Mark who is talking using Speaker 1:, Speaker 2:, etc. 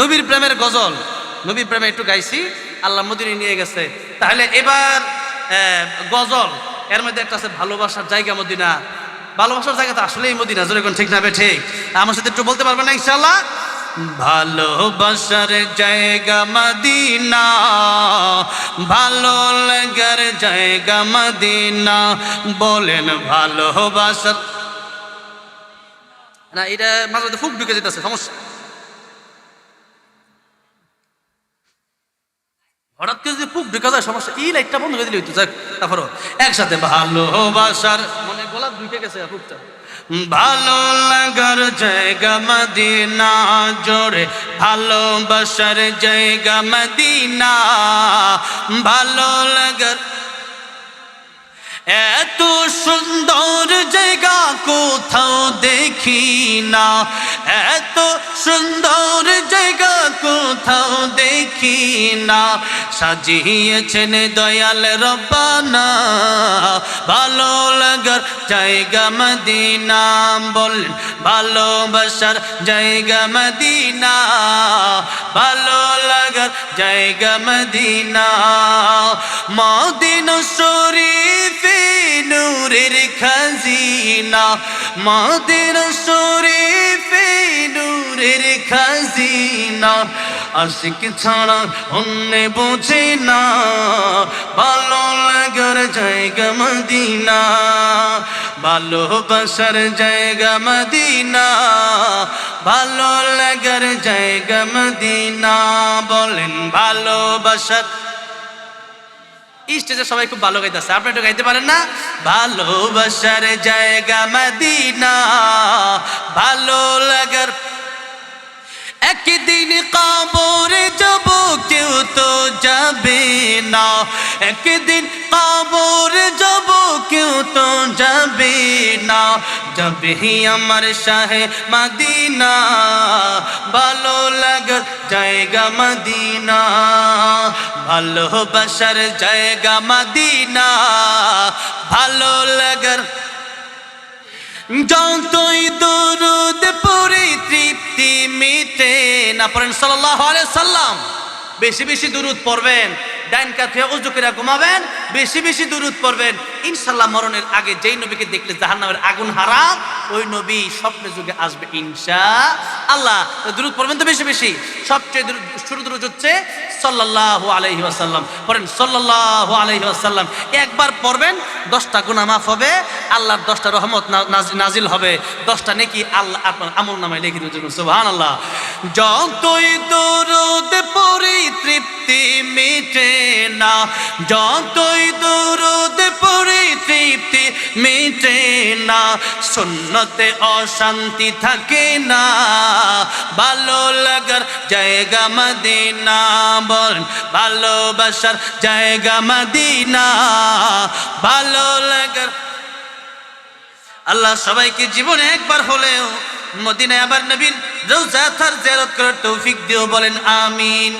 Speaker 1: নবীর প্রেমের গজল। নবীর প্রেমে একটু গাইছি, আল্লাহ মদিনে নিয়ে গেছে। তাহলে এবার গজল, এর মধ্যে একটা আছে, ভালোবাসার জায়গা মদিনা। ভালোবাসার জায়গা তো আসলেই মদিনা কোন ঠিক না ঠিক? আমার সাথে একটু বলতে পারবেন না ইনশাল্লাহ ভালোবাসার জায়গা মদিনা, ভালো লাগার জায়গা মদিনা, বলেন ভালোবাসার না, এটা মাঝে ফুক ঢুকে যেতেছে, সমস্যা। হঠাৎ করে যদি পুক ঢুকে যায়, সমস্যা, এই লাইটটা বন্ধ করে দিলে হইতো। যাক তারপরও একসাথে ভালোবাসার মনে গোলাপ ঢুকে গেছে পুকটা। ভালো লাগার জায়গা মদিনা জোরে ভালোবাসার জায়গা মদিনা, ভালো লাগার এত সুন্দর জায়গা কোথাও দেখি না। দেখি না সাজিয়েছেন দয়াল রব্বানা। ভালো লাগার জায়গা মদিনা, বলেন ভালোবাসার জায়গা মদিনা। ভালো লাগার জায়গা মদিনা। মদিন শরীফে নূরের খাজিনা। মদিন শরীফে নূরের খাজিনা। আশিক ছাড়া অন্য বোঝে না। ভালো লাগার জায়গা মদিনা। ভালোবাসার জায়গা মদিনা। ভালো লাগার জায়গা মদিনা। বলেন ভালোবাসার স্টেজে সবাই খুব ভালো গাইতেছে। আপনি একটু গাইতে পারেন না? ভালোবাসার জায়গা মদিনা। ভালো লাগার একদিন কবরে যাব কেউ তো যাবে না। একদিন কবরে যাব কেউ তো যাবে না। যাবে আমার শাহে মদিনা, ভালো লাগার জায়গা মদিনা। ভালোবাসার জায়গা মদিনা, ভালো লাগার যতই দরুদ না পড়েন সাল্লাহ সাল্লাম। বেশি বেশি দূরত পড়বেন, ডাইন কাছে উজু করে ঘুমাবেন, বেশি বেশি দুরুদ পড়বেন। ইনশাল্লাহ মরণের আগে যেই নবীকে দেখলে জাহান নামের আগুন হারাম ওই নবী স্বপ্নে যুগে আসবে ইনশা আল্লাহ, দুরুদ পড়বেন তো বেশি বেশি? সবচেয়ে শুরু দুরুদ হচ্ছে সাল্লাল্লাহু আলহি আসাল্লাম পড়েন সাল্লাহু আলহি আসাল্লাম একবার পড়বেন, দশটা গুণা মাফ হবে, আল্লাহর দশটা রহমত নাজিল হবে। দশটা নেকি আল্লাহ আপনার আমল নামায় লিখে দিয়েছেন সুবহানাল্লাহ। যতই দরুদ পড়ি, তৃপ্তি মিটে না। যতই তৃপ্তি মিটে না, সুন্নতে অশান্তি থাকে না। ভালো লাগার জায়গা মদিনা বল ভালোবাসার জায়গা মদিনা। ভালো লাগার আল্লাহ সবাইকে জীবনে একবার হলেও মদিনায় আবার নবীর রোজা থার জিয়ারত করার তৌফিক দিও বলেন, আমিন।